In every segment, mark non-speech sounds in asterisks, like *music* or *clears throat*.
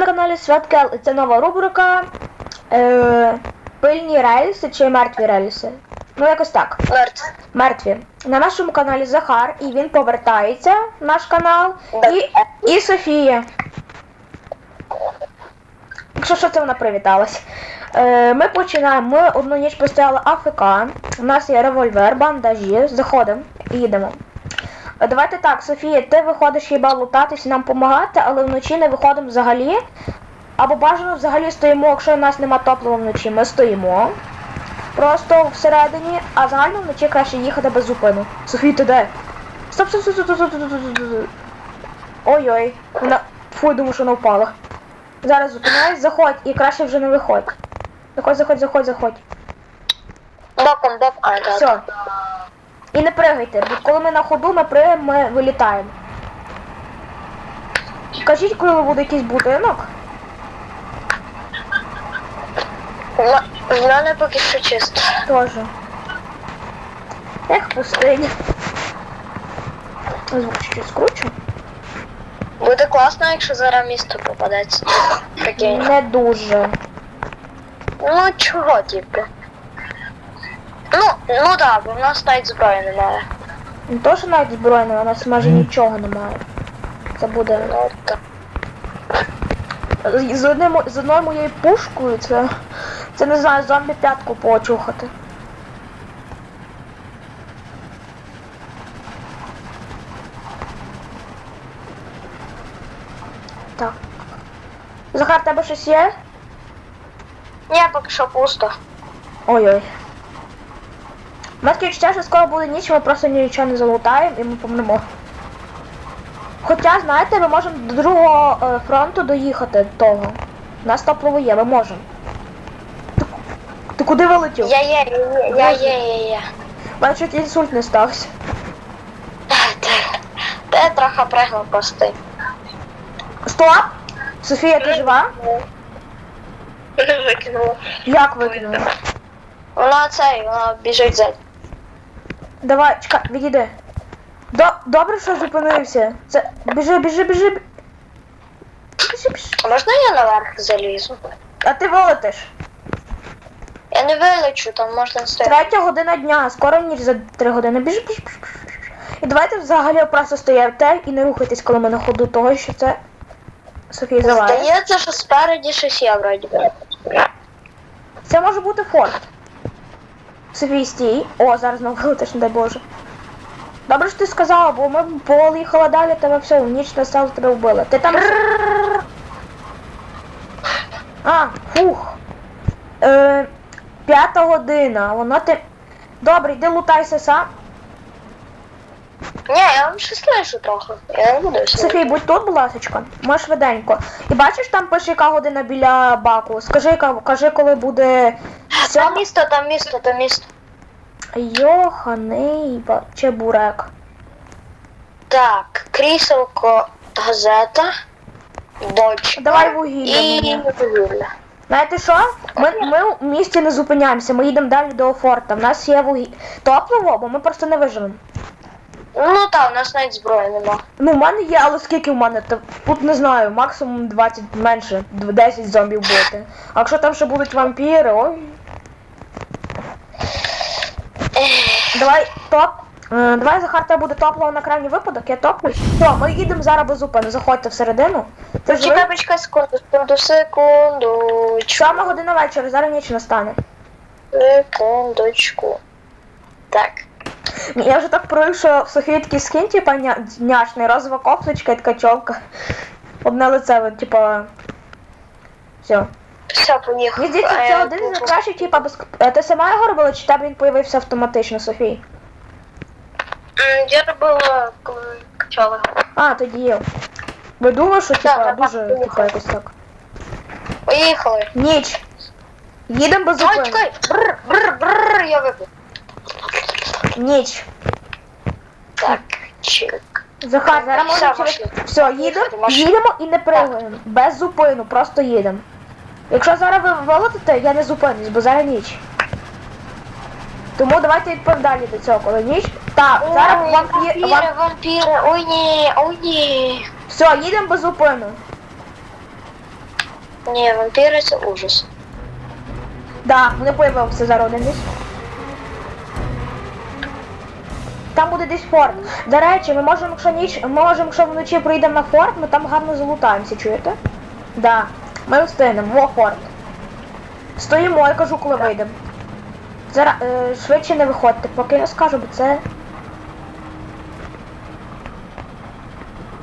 на каналі Святкел і це нова рубрика е, Пильні рельси чи мертві рельси. Ну, якось так. Мертв. Мертві. На нашому каналі Захар, і він повертається наш канал. І, і Софія. Якщо що, це вона привіталась. Е, ми починаємо. Ми одну ніч постояли АФК. У нас є револьвер, бандажі. Заходимо і їдемо. Давайте так, Софія, ти виходиш хіба лутатись нам допомагати, але вночі не виходимо взагалі. Або бажано взагалі стоїмо, якщо у нас нема топлива вночі, ми стоїмо. Просто всередині, а загально вночі краще їхати без зупину. Софія, ти де? Стоп, стоп, стоп, стоп, стоп, стоп, стоп, стоп, стоп. Ой-ой. Вона. Фу, я думаю, що вона впала. Зараз зупиняюсь, заходь, і краще вже не виходь. Заходь, заходь, заходь, заходь. Боком. А. Все. І не пригайте, бо коли ми на ходу, ми пригаємо, ми вилітаємо. Кажіть, коли буде якийсь будинок. В в мене поки що чисто. Тоже. Ех, пустиня. Звук чуть-чуть скручу. Буде класно, якщо зараз місто попадеться. Прикинь. Не дуже. Ну чого, типу? Ну, ну так, бо в нас навіть зброї немає. Не то, що навіть збройного, у нас майже нічого немає. Це буде. Ну так. З, одним, з одною моєю пушкою це. Це не знаю, зомбі п'ятку почухати. Так. Захар, тебе щось є? Ні, поки що пусто. Ой-ой. У нас відчуття, що скоро буде ніч, ми просто нічого не залутаємо і ми помремо. Хоча, знаєте, ми можемо до другого е, фронту доїхати того. У нас топливо є, ми можемо. Ти, ти куди вилетів? Я є, я є, я є, я є. Мене чуть інсульт не стався. Та я трохи пригнув просто. Стоп! Софія, ти жива? Викинула. Як викинула? Вона цей, вона біжить за. Давай, чекай, відійди. До, добре, що зупинився. Це. Біжи, біжи, біжи. бі- Біжи, біжи. А можна я наверх залізу? А ти вилетиш. Я не вилечу, там можна стояти. Третя година дня, скоро ніч за три години. Біж, біж, біж, біж, біж. І давайте взагалі просто стояти і не рухайтесь, коли ми на ходу того, що це Софія заває. Здається, що спереді щось є вроді би. Це може бути форт. Софія, стій. О, зараз нам вилетиш, не дай Боже. Добре, що ти сказала, бо ми поїхали далі, тебе все, ніч настала, тебе вбили. Ти там. А, фух. Е, п'ята година, воно ти. Добре, йди лутайся сам. Ні, я вам щось лишу трохи. Я не буду Софій, будь тут, будь ласочка. Можеш швиденько. І бачиш, там пише, яка година біля баку. Скажи, яка- кажи, коли буде Там сьома. місто, там місто, там місто. Йоханий ба- чебурек. Так, кріселко, газета, бочка. Давай вугілля І мені. вугілля. Знаєте що? Ми, ми в місті не зупиняємося, ми їдемо далі до форта. В нас є вугі... топливо, бо ми просто не виживемо. Ну так, у нас навіть зброї нема. Ну, в мене є, але скільки в мене? Та Тут не знаю, максимум 20 менше, 10 зомбів бути. А якщо там ще будуть вампіри, ой. Давай топ. Е, давай Захар, тебе буде топливо на крайній випадок, я топлюсь. Все, ми їдемо зараз без зупину. Заходьте всередину. Ти Почекай, почекай секунду, секунду, секунду. Сьома година вечора, зараз ніч настане. Секундочку. Так. Я вже так привик, що в Софії такий скін, типа ня- няшний, розова кофточка і така чолка. Одне лице, типа. Все. Все, поїхав. Мені здається, Е, це один з найкращих, типа, без... Е, Ти сама його робила, чи тебе він появився автоматично, Софій? Я робила, коли качала. А, тоді є. Ви думали, що типа дуже поїхали. типа якось так. Поїхали. Ніч. Їдемо без Ой, чекай. Бррр, бррр, бррр, я випив. Ніч. Так, чик. Захар, зараз Все, можна через... машина. Все, їдемо, Машина. їдемо і не пригаємо. Без зупину, просто їдемо. Якщо зараз ви вилетите, я не зупинюсь, бо зараз ніч. Тому давайте відповідь далі до цього, коли ніч. Так, зараз Ой, вампір... вампіри, Вам... вампіри, ой ні, ой ні. Все, їдемо без зупину. Ні, вампіри це ужас. Да, вони появилися зараз один. там буде десь форт. До речі, ми можемо, якщо ніч, ми можемо, якщо вночі прийдемо на форт, ми там гарно залутаємося, чуєте? Да. Ми встигнемо, во форт. Стоїмо, я кажу, коли вийдемо. Зараз е, швидше не виходьте, поки я скажу, бо це.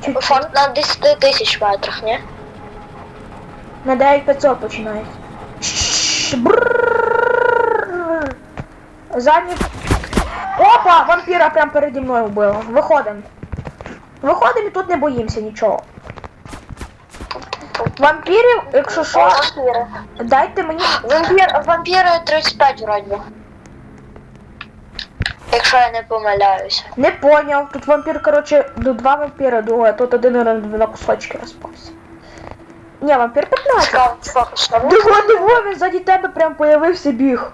Чуть-чуть. Форт на 10 тисяч метрах, ні? На 9500 починається. Задній Опа! Вампіра прямо переді мною вбило. Виходимо. Виходимо і тут не боїмося нічого. Вампірів, якщо що, Вампіри. дайте мені. Вампір, вампіри 35 вроді. Якщо я не помиляюся. Не поняв. Тут вампір, коротше, до два вампіра двоє, тут один на, на кусочки розпався. Ні, вампір 15. Цікаво, що що ви? Диво, диво, він ззаді тебе прям появився біг.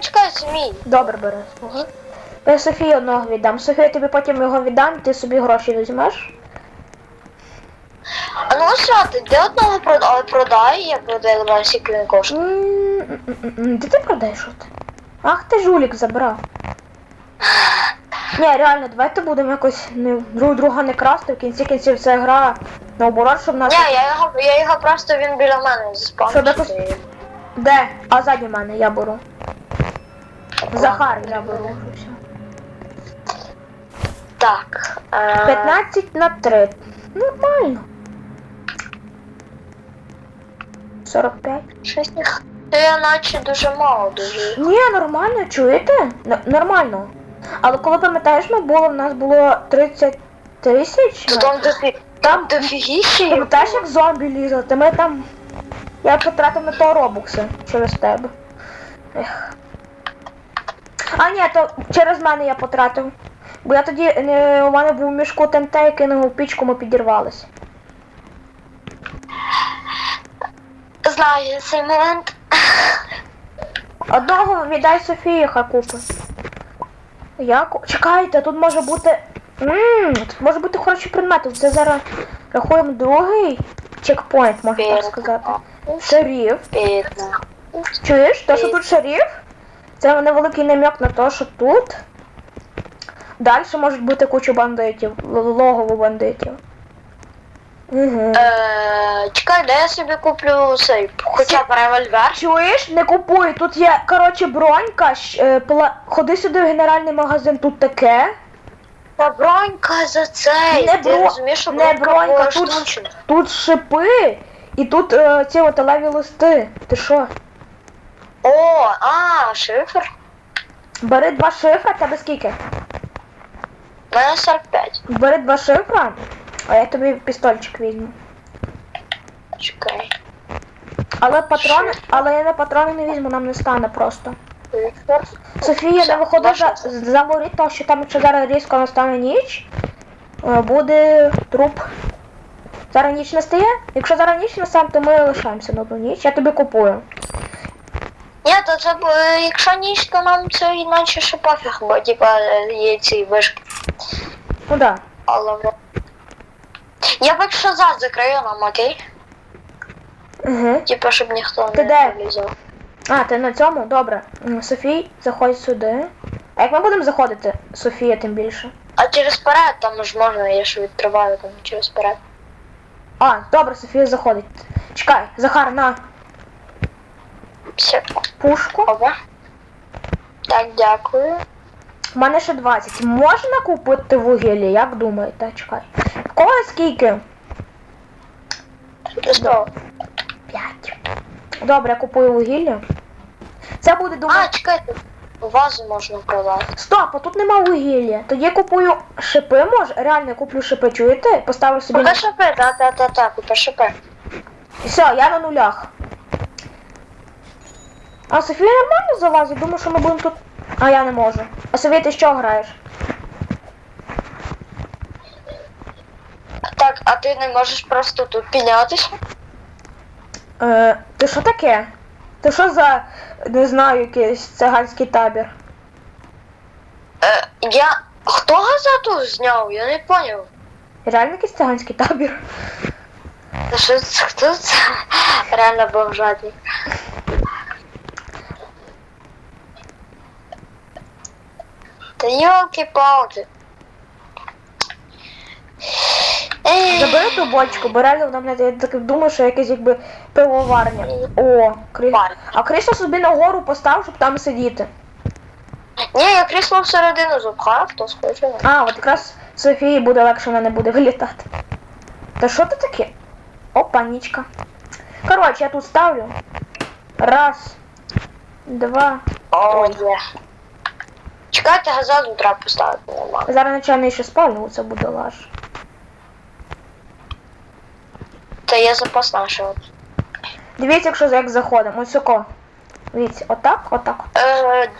Чекай, це. Добре, бери свого. Я Софії одного віддам. Софія тобі потім його віддам, ти собі гроші візьмеш. А ну срати, де одного продай, продай, я продаю скільки він коштує. Де ти продаєш от? Ах ти жулік забрав. Ні, реально, давайте будемо якось не, друг друга не красти, в кінці кінців це гра наоборот, щоб нас. Ні, я його, я його просто він біля мене Що, заспавнив. Де? А ззаді мене я беру. Захар я беру. Все. Так. Е... 15 на 3. Нормально. 45. Щось не х- наче дуже мало дуже. Ні, нормально, чуєте? Н- нормально. Але коли пам'ятаєш, ми було, в нас було 30 тисяч. То там дофі... Там дофігіще. Пам'ятаєш, як зомбі лізли, ми там. Я потратив на то робокси через тебе. Ех. А ні, то через мене я потратив. Бо я тоді не, у мене був в мішку ТНТ і кинув у пічку, ми підірвались. Знаю цей момент. Одного віддай Софії, хай купить. Я Чекайте, тут може бути. Ммм, тут може бути хороші предмети. Це зараз рахуємо другий чекпоінт, можна так сказати. Шеріф. Чуєш? То, що тут шеріф, це невеликий намек на те, що тут далі можуть бути куча бандитів, логово бандитів. Угу. Е, чекай, де я собі куплю цей, хоча б револьвер. Чуєш, не купуй. Тут є, коротше, бронька. е, пла- Ходи сюди в генеральний магазин, тут таке. Та бронька за цей. Не Ти бро- розумієш, що не бронька тут- Тут шипи, і тут е, ці металеві листи. Ти що? О, а, шифр. Бери два шифра, тебе скільки? У мене 45. Бери два шифра, а я тобі пістольчик візьму. Чекай. Але патрони, Шифр. але я на патрони не візьму, нам не стане просто. Шифр. Софія, не Все, виходи за, бачу. за воріт, тому що там, якщо зараз різко настане ніч, е, буде труп. Зараз ніч настає? Якщо зараз ніч настане, то ми лишаємося на одну ніч. Я тобі купую. Ні, то це е, якщо ніч, то нам це іначе ще пофіг, бо типа є ці вишки. Ну да. Але я б якщо зад закрию нам, окей? Угу. Типа, щоб ніхто Ти не де? залізав. А, ти на цьому? Добре. М, Софій, заходь сюди. А як ми будемо заходити? Софія тим більше. А через перед там ж можна, я ж відкриваю там через перед. А, добре, Софія заходить. Чекай, Захар, на Все. Пушку. Опа. Так, дякую. У мене ще 20. Можна купити вугілля, як думаєте? Чекай. В кого скільки? Що? 5. Добре, я купую вугілля. Це буде думаю. А, чекайте. Вазу можна продати. Стоп, а тут нема вугілля. Тоді я купую шипи, може? Реально я куплю шипи, чуєте? Поставлю собі. Купи шипи, та та та та купи шипи. Все, я на нулях. А Софія нормально залазить, думаю, що ми будемо тут. А я не можу. А Софія, ти що граєш? Так, а ти не можеш просто тут піднятися? Е, ти що таке? Ти що за, не знаю, якийсь циганський табір? Е, я. Хто газету зняв? Я не поняв. Реально якийсь циганський табір. Та що це хто це? Реально бомжатник. Та йолки-палки. Забери ту бочку, бо реально вона мене я так думаю, що якась якби пивоварня. О, крі... А крісло собі нагору постав, щоб там сидіти. Ні, я крісло всередину запхав, хто схоче. А, от якраз Софії буде легше, вона не буде вилітати. Та що це таке? Опа, нічка. Коротше, я тут ставлю. Раз, два. О, є. Чекайте, газазу треба поставити нормально. Зараз начальний ще спалю, це буде лаж. Та є запас нашого. Дивіться, якщо як заходимо. Ось око. Дивіться, отак, отак. Е,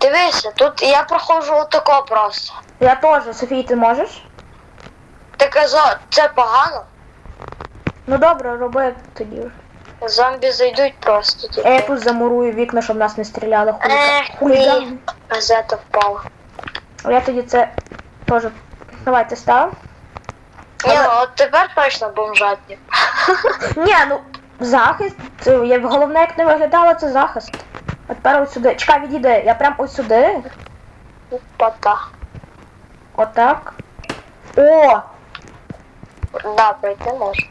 дивися, тут я проходжу отако просто. Я теж, Софій, ти можеш? Ти казав, це погано. Ну добре, роби тоді вже. Зомбі зайдуть просто тут. Я тут замурую вікна, щоб нас не стріляли хулігани. ні. Газета впала. Я тоді це теж. Давайте став. Ні, ну от тепер точно бомжатник. *laughs* Ні, ну захист. Це, я, головне, як не виглядало, це захист. А тепер ось сюди. Чекай, відійди. Я прям ось сюди. Пота. Отак. О! Да, пройти можна.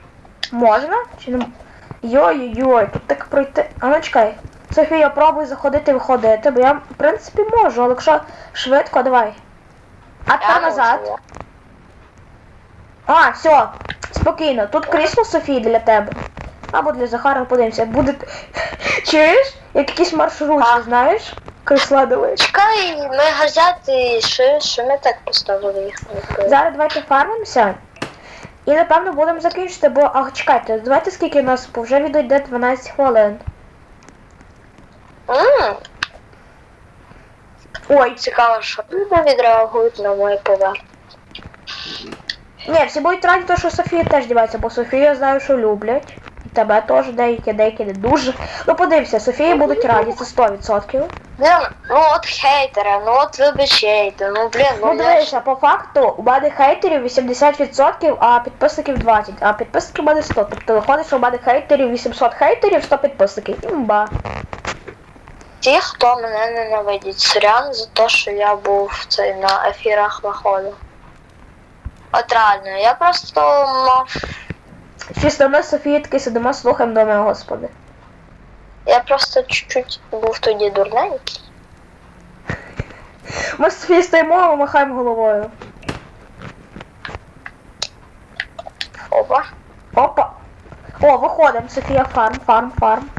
Можна? Чи не м- Йой-йой, тут так пройти. А ну чекай. Софія, пробуй заходити і виходити, бо я, в принципі, можу, але якщо швидко, давай. А тепер назад. А, все, спокійно. Тут крісло Софії для тебе. Або для Захара, подивимося. Буде. *laughs* Чуєш? Як якийсь маршрут, А. знаєш? Крісла дали. Чекай, ми газети, що, що ми так поставили їх? Зараз давайте фармимося. І напевно будемо закінчити, бо. А чекайте, давайте скільки у нас вже відійде 12 хвилин. Mm. Ой, Цікаво, що люди відреагують на моє поверхні. ні, всі будуть раді, то, що Софія теж дівається, бо Софію я знаю, що люблять. Тебе теж деякі, деякі не дуже. Ну подивися, Софії будуть раді, це 100%. Блін, ну от хейтери, ну от вибачайте, ну блін, ну Ну дивися, по факту у мене хейтерів 80%, а підписників 20, а підписників у мене 100. Тобто виходить, що у мене хейтерів 800 хейтерів, 100 підписників. Імба. ті, хто мене ненавидять. Сорян за те, що я був цей на ефірах виходив. От реально, я просто мав. Ми з Софією таки сидимо, слухаємо до мене, господи. Я просто чуть-чуть був тоді дурненький. Ми з Софією стоїмо, махаємо головою. Опа. Опа. О, виходимо, Софія, фарм, фарм, фарм.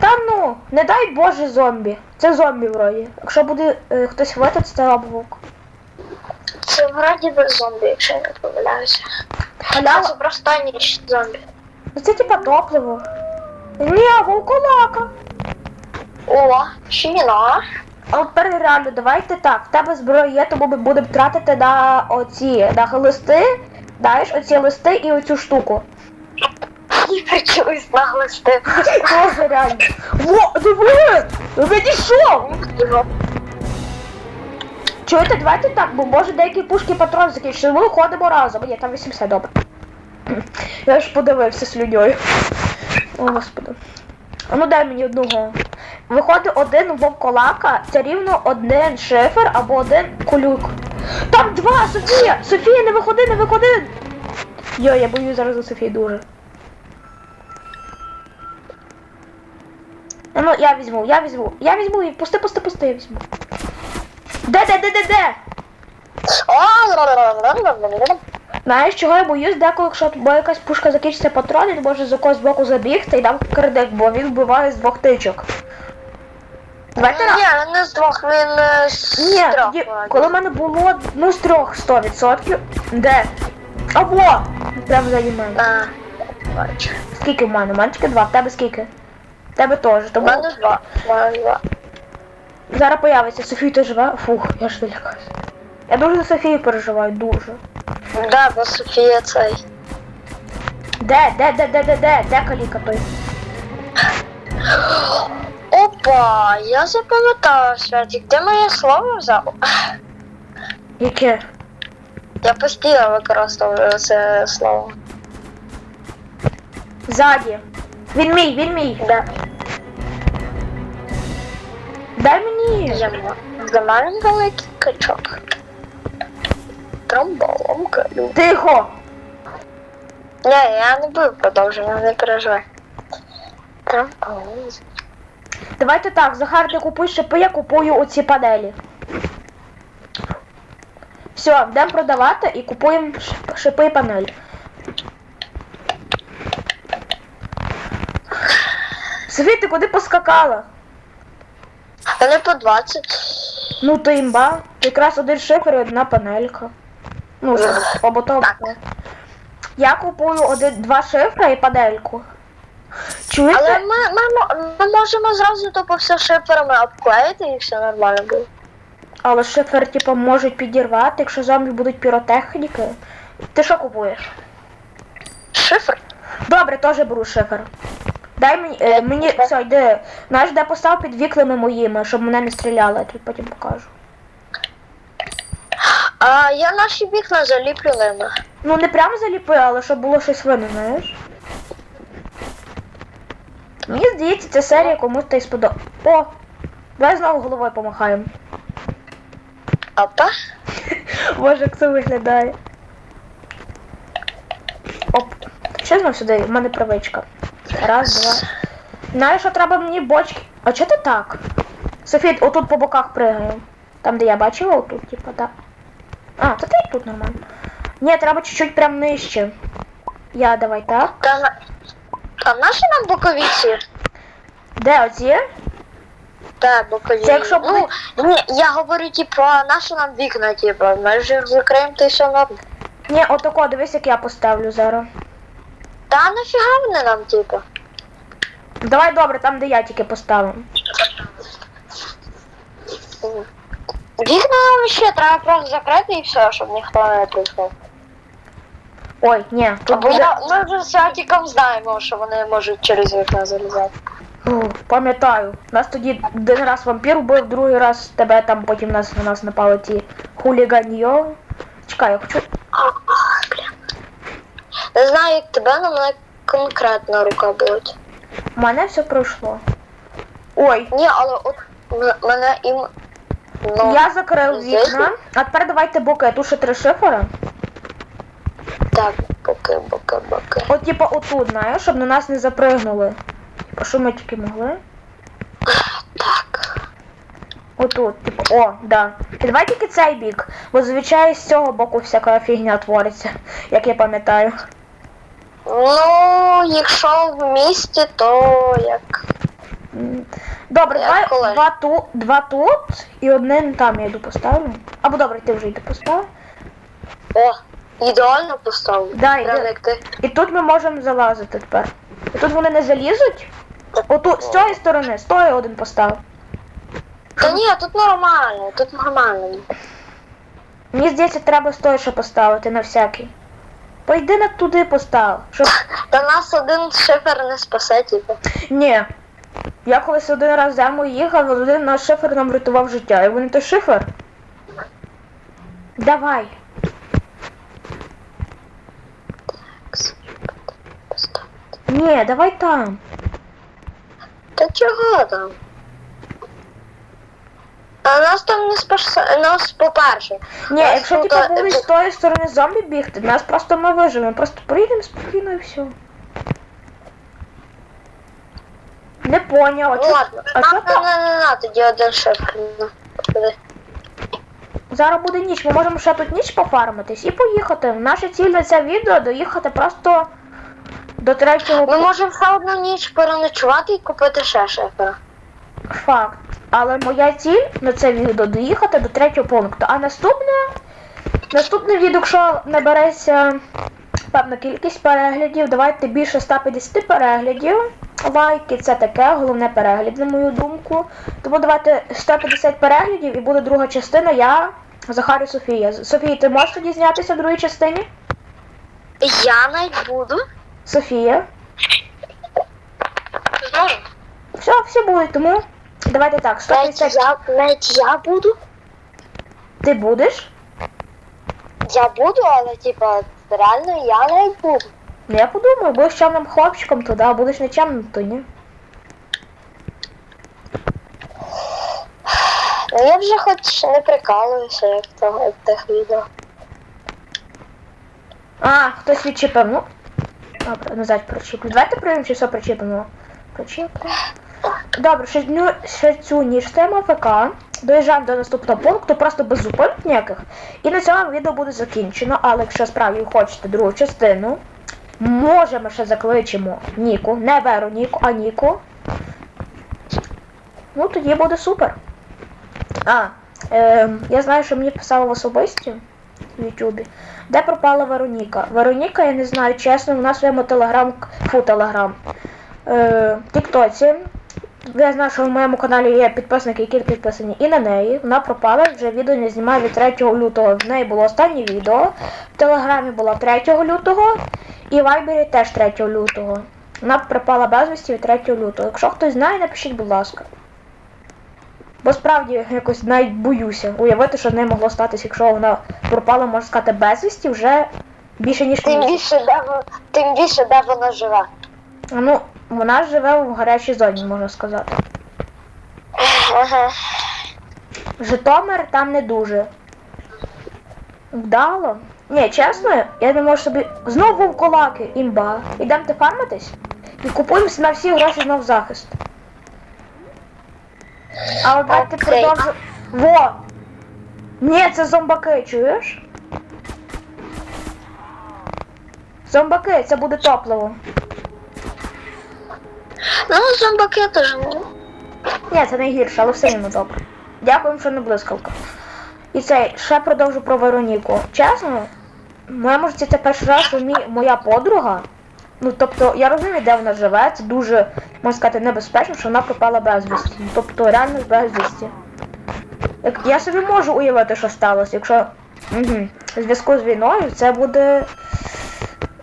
Та ну, не дай Боже зомбі. Це зомбі вроді. Якщо буде е, хтось витать, це вовк. Це вроді би зомбі, якщо я не помиляюся. Халява. Просто ніч зомбі. Ну, Це типа топливо. Ні, вовколака. О, щіна. А от реально, давайте так. В тебе зброя є, тому ми будемо тратити на оці на листи. Знаєш, оці листи і оцю штуку. І причулись на глисти. Тоже реально. Во, диви! Відійшов! Чуєте, давайте так, бо може деякі пушки патрон закінчили. Ми ходимо разом. Ні, там 80, добре. *clears throat* Я ж подивився слюдьою. О, господи. Ну дай мені одного. Виходить один вовколака, це рівно один шифер або один колюк. Там два, Софія! Софія, не виходи, не виходи! Йо, я боюсь зараз за Софію дуже. Ну, я візьму, я візьму, я візьму і пусти, пусти, пусти, я візьму. Де, де, де, де, де? Знаєш, чого я боюсь, деколи, якщо бо якась пушка закінчиться патрон, він може з якогось боку забігти і дам кредит, бо він вбиває з двох тичок. Давайте раз. Ні, не з двох, він е, з Ні, трьох. тоді, коли в мене було, ну, з трьох 100%. Де? Або! Прямо заді мене. А, бачу. Скільки в мене? У мене тільки два, в тебе скільки? В тебе теж, У тому мене два. У мене два. Зараз появиться. Софія, ти жива? Фух, я ж залякаюся. Я дуже за Софію переживаю, дуже. Да, бо Софія цей. Де, де, де, де, де, де, де каліка той? Опа, я запам'ятала, Святик, ти моє слово взяв? Яке? Я постійно використовую це слово. Ззаді. Він мій, він мій. Да. Дай мені. Я ма- за великий качок. Тромболом калю. Тихо. Ні, я не буду продовження, не переживай. Тромболом. Давайте так, Захар, ти купуй шипи, я купую оці панелі. Все, йдемо продавати і купуємо шип- шипи і панель. Софі, ти куди поскакала? Вони по 20. Ну то імба. Якраз один шифер і одна панелька. Ну, що, побутовка. Я купую один, два шифра і панельку. Чуєте? Але ми, ми, мо- ми можемо зразу тупо все шиперами обклеїти і все нормально буде. Але шифер, типу, можуть підірвати, якщо зомбі будуть піротехніки. Ти що купуєш? Шифр? Добре, теж беру шифер. Дай мені, е, мені, все, йди. Знаєш, де постав під віклами моїми, щоб мене не стріляли, я тобі потім покажу. А я наші вікна заліплю ними. Ну не прямо заліпи, але щоб було щось видно, знаєш. Мені здається, ця серія комусь та й сподобала. О! Давай знову головою помахаємо. Опа. *laughs* Боже, як це виглядає. Оп. Що знов сюди? У мене привичка. Раз, два. Знаєш, що треба мені бочки. А чого ти так? Софія, отут по боках пригаю. Там, де я бачила, отут, типа, так. А, то ти тут нормально. Ні, треба чуть-чуть прям нижче. Я давай так. Та, на- та наші нам боковіці? Де оці? Та, бокові. Це якщо ну, ні, я говорю, типу, наші нам вікна, типу, ми ж їх закриємо, то й все норм. Ні, отако, дивись, як я поставлю зараз. Та нафіга вони нам, типу? Давай добре, там, де я тільки поставив. Вікна нам ще треба просто закрити і все, щоб ніхто не прийшов. Ой, ні, тут Бо буде. ми вже з Атіком знаємо, що вони можуть через вікна залізати. Фу, Пам'ятаю, нас тоді один раз вампір вбив, другий раз тебе там потім нас на нас напали ті хуліганьо. Чекай, я хочу. Не знаю, як тебе, але мене конкретно рука болить. У мене все пройшло. Ой, Ні, але от м- мене ім. Ну, я закрив здесь? вікна. А тепер давайте боки. Тут ще три шифера. Так, боки, боки, боки. От типа отут, знаєш, щоб на нас не запригнули. Типа, що ми тільки могли? Так. Отут, типу, о, да. І давай тільки цей бік, бо зазвичай з цього боку всяка фігня твориться, як я пам'ятаю. Ну, якщо в місті, то як. Добре, давай коли? два, ту, два тут і одне там я йду поставлю. Або добре, ти вже йди постав. О, ідеально поставив. Да, Прям іде- як ти. І тут ми можемо залазити тепер. І тут вони не залізуть. Отут, з цієї сторони, з тої один постав. Та ні, тут нормально, тут нормально. Мені здається, треба з тої ще поставити на всякий. Пойди на туди постав. Щоб... Та нас один шифер не спасе, типу. Ні. Я колись один раз зимою їхав, один наш шифер нам врятував життя. І вони то шифер. Давай. Ні, давай там. Та чого там? А нас там не спасе, нас по-перше. Ні, Нас якщо тут, типа е, з тої сторони зомбі бігти, нас просто ми виживемо. Просто приїдемо спокійно і все. Не поняв, а Ну чо, ладно, а нам чо не, не, тоді один. Ну. Зараз буде ніч, ми можемо ще тут ніч пофармитись і поїхати. Наша ціль на це відео доїхати просто до третього Ми можемо все одну ніч переночувати і купити ще шифера. Факт. Але моя ціль на це відео доїхати до третього пункту. А наступне, наступне відео, якщо набереться певна кількість переглядів, давайте більше 150 переглядів. Лайки це таке, головне перегляд, на мою думку. Тому давайте 150 переглядів і буде друга частина. Я, Захар і Софія. Софія, ти можеш тоді знятися в другій частині? Я навіть буду. Софія. Зможу. Все, всі будуть, тому давайте так, Навіть 150 я, навіть я буду. ти будеш. Я буду, але типа, реально я не буду. Ну я подумаю, будеш чемним хлопчиком, то да, будеш нечемним, то ні. Ну я вже хоч не прикалуюся, як то як тих відео. А, хтось відчепив, ну. Добре, назад причіплю. Давайте приймемо, чи все причіпимо. Причіплю. Добре, ще, дню, ще цю ніж тема ФК. Доїжджаємо до наступного пункту, просто без зупинок ніяких. І на цьому відео буде закінчено, але якщо справді хочете другу частину, може ми ще закличемо Ніку, не Вероніку, а Ніку. Ну, тоді буде супер. А, е, я знаю, що мені писали в особисті в Ютубі. Де пропала Вероніка? Вероніка, я не знаю, чесно, вона в своєму телеграм, фу, телеграм. Е, Тіктоці. Я знаю, що в моєму каналі є підписники, які підписані і на неї. Вона пропала, вже відео не знімає від 3 лютого. В неї було останнє відео. В Телеграмі було 3 лютого і в Вайбері теж 3 лютого. Вона пропала безвісті від 3 лютого. Якщо хтось знає, напишіть, будь ласка. Бо справді якось навіть боюся уявити, що з нею могло статися, якщо вона пропала, можна сказати, безвісті вже більше ніж Тим більше, де тим більше, де вона живе. Ну, вона живе в гарячій зоні, можна сказати. Ага. Житомир там не дуже. Вдало. Ні, чесно, я не можу собі. Знову вовкулаки, імба. Ідемте фармитись і купуємо на всі гроші знов захист. А от давайте Окей. продовжу. Во! Ні, це зомбаки, чуєш? Зомбаки, це буде топливо. Ну, зомбаки теж. ну. Ні, це найгірше, але все рівно добре. Дякуємо, що не блискавка. І цей, ще продовжу про Вероніку. Чесно, в моєму житті це перший раз, що мій, моя подруга. Ну, тобто, я розумію, де вона живе, це дуже, можна сказати, небезпечно, що вона пропала безвісті. Ну, Тобто, реально безвісті. Як я собі можу уявити, що сталося, якщо угу, зв'язку з війною це буде.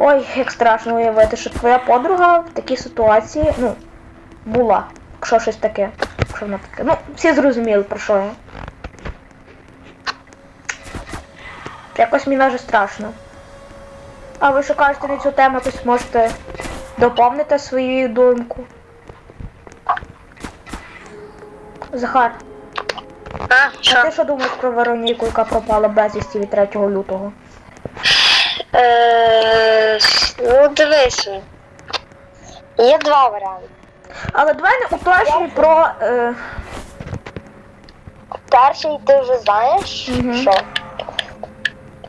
Ой, як страшно уявити, що твоя подруга в такій ситуації, ну, була, якщо щось таке. Якщо вона таке. Ну, всі зрозуміли про що я. Якось мені навіть страшно. А ви що кажете на цю тему, якось можете доповнити свою думку. Захар, А, а ти що думаєш про Вероніку, яка пропала безвісті від 3 лютого? Е, ну, дивись. Є два варіанти. Але давай не уточнюй про. Е, Перший ти вже знаєш, Мгм. що?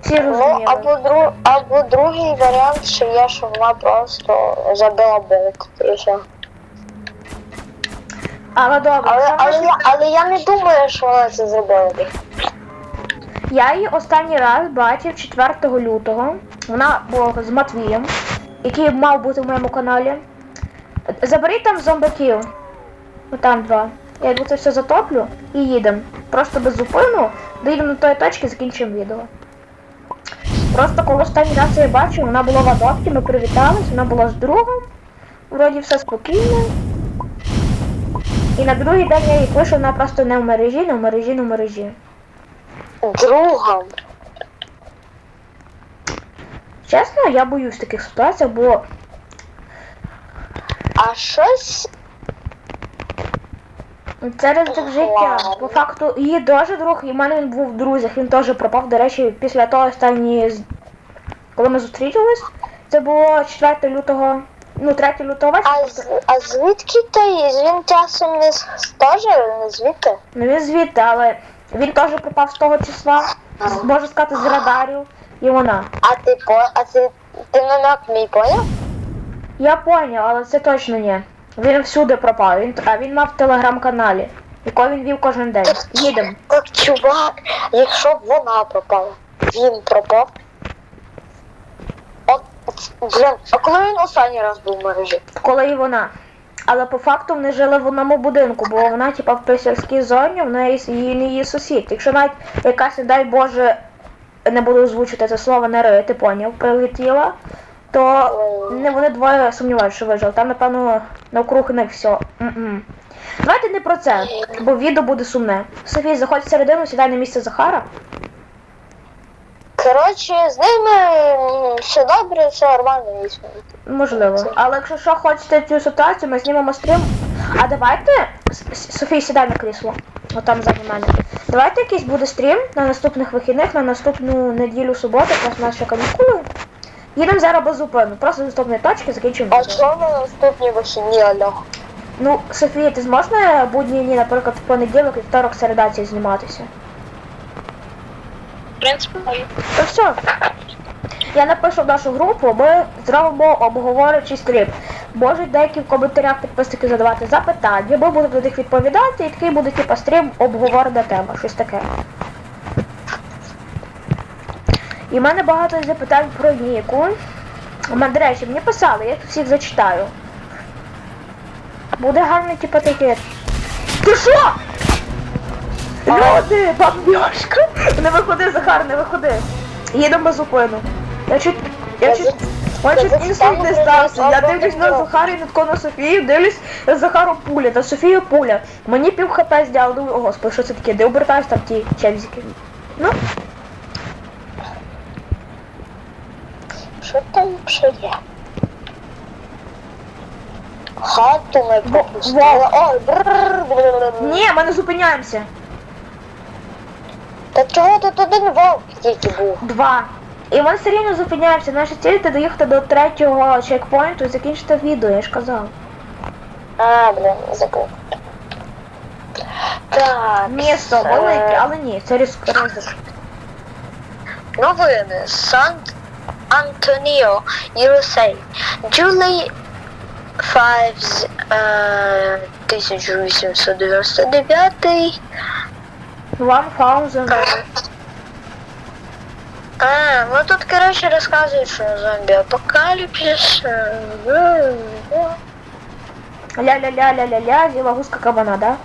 всі Ну, розуміли. або, дру, або другий варіант, що є, що вона просто забила болт і все. Але добре, Але, але, я, але я не думаю, що вона це зробила. Я її останній раз бачив 4 лютого. Вона була з Матвієм, який мав бути в моєму каналі. Заберіть там зомбаків. Ну там два. Я йду це все затоплю і їдемо. Просто без зупину, доїдемо до тої точки, закінчимо відео. Просто коли останній раз я її бачив, вона була в адопті, ми привітались, вона була з другом. Вроді все спокійно. І на другий день я їй пишу, вона просто не в мережі, не в мережі, не в мережі. Другом. Чесно, я боюсь таких ситуацій, бо А щось це ризик життя. По факту, її дуже друг, і в мене він був в друзях, він теж пропав. До речі, після того останньої, з- коли ми зустрічались, це було 4 лютого, ну 3 лютого. А, з- а звідки той? Він часом не теж не звідти? Ну він звідти, але він теж пропав з того числа, можу сказати, з радарів. І вона. А ти по а ти, ти намек мій поняв? Я поняв, але це точно ні. Він всюди пропав. Він, а він мав в телеграм-каналі, який він вів кожен день. Їдемо. Так, чувак, якщо б вона пропала, він пропав. От, блін, а коли він останній раз був в мережі? коли і вона. Але по факту вони жили в одному будинку, бо вона, типа, в той сільській зоні, в неї її не її сусід. Якщо навіть якась, не дай Боже, не буду озвучити це слово не ти поняв, прилетіла, то не вони двоє сумніваються, що вижили. Там, напевно, навкруг них все. М-м. Давайте не про це, бо відео буде сумне. Софія, заходь всередину, сідай на місце Захара. Коротше, з ними все добре, все нормально вічно. Можливо. Але якщо що хочете цю ситуацію, ми знімемо стрім. А давайте. Софій, сідай на крісло. Отам ззаді мене. Давайте якийсь буде стрім на наступних вихідних, на наступну неділю суботу, якраз наші канікули. Їдемо зараз без зупину. Просто з наступної точки закінчимо. А відео. що на наступні вихідні, Альох? Ну, Софія, ти зможеш на будні дні, наприклад, в понеділок, вівторок, середа ці зніматися? Принципі, можу. То все. Я напишу нашу групу, ми зробимо обговорюючий стрім. Можуть деякі в коментарях підписники задавати запитання, ми будемо на них відповідати, і такий буде типу стрім обговорена тема, щось таке. І в мене багато запитань про Ніку. До речі, мені писали, я їх всіх зачитаю. Буде гарний, типу, таке. Ти що? Люди, бабьошка! Не виходи, Захар, не виходи. Їдемо без зупину. Я чуть. Я чуть. я чуть інсульт не стався. Я дивлюсь на Захара і на тако на Софію, дивлюсь на Захару пуля, та Софію пуля. Мені пів хп зняли, думаю, о господи, що це таке? Де обертаюсь там ті чемзики. Ну, Що там що є? Хату ми пропустили. Ой, брррр. ні, ми не зупиняємося. Та чого тут один вовк тільки був? Два. І ми все рівно зупиняємося. Наша ціль це доїхати до третього чекпоінту і закінчити відео, я ж казав. А, блін, забув. Так. Місто е, велике, але ні, це ризик. ризик. Новини. Сант Антоніо, USA. July 5 е, 1899. One thousand. А, ну тут, короче, рассказывают, что зомби апокалипсис. Ля-ля-ля-ля-ля-ля, зіла гуска кабана, да?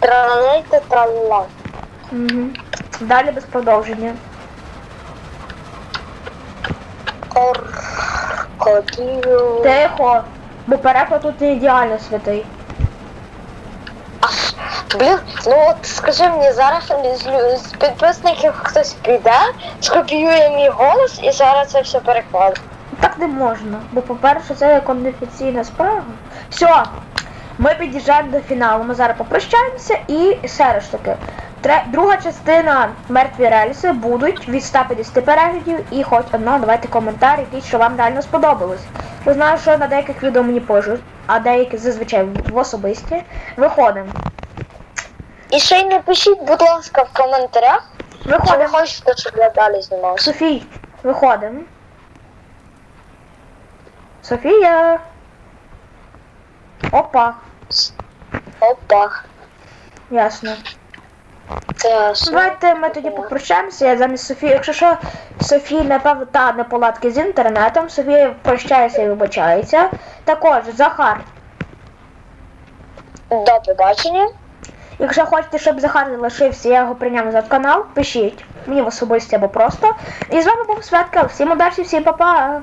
Тралейка тралла. Угу. Далі без продовження. Крокодил. Тихо, бо переклад тут не ідеально святий. Блін, ну от скажи мені, зараз з, з підписників хтось піде, скопіює мій голос і зараз це все перекладе. Так не можна, бо по-перше, це конфіденційна справа. Все, ми під'їжджаємо до фіналу. Ми зараз попрощаємося і ще ж таки. Друга частина мертві рельси будуть від 150 переглядів і хоч одна, давайте коментар, який що вам реально сподобалось. Я знаю, що на деяких відео мені пишуть, а деякі зазвичай в особисті. Виходимо. І ще й напишіть, будь ласка, в коментарях, чи ви Виходимо. хочете, щоб я далі знімався. Софій, виходимо. Софія. Опа, Опа. ясно. Ясно. Давайте ми тоді попрощаємося. Я замість Софії. Якщо що, Софії, напевно, та неполадки з інтернетом. Софія прощається і вибачається. Також Захар. До побачення. Якщо хочете, щоб Захар залишився, я його прийняв за канал, пишіть. Мені в особисті або просто. І з вами був Светка. Всім удачі, всім па-па.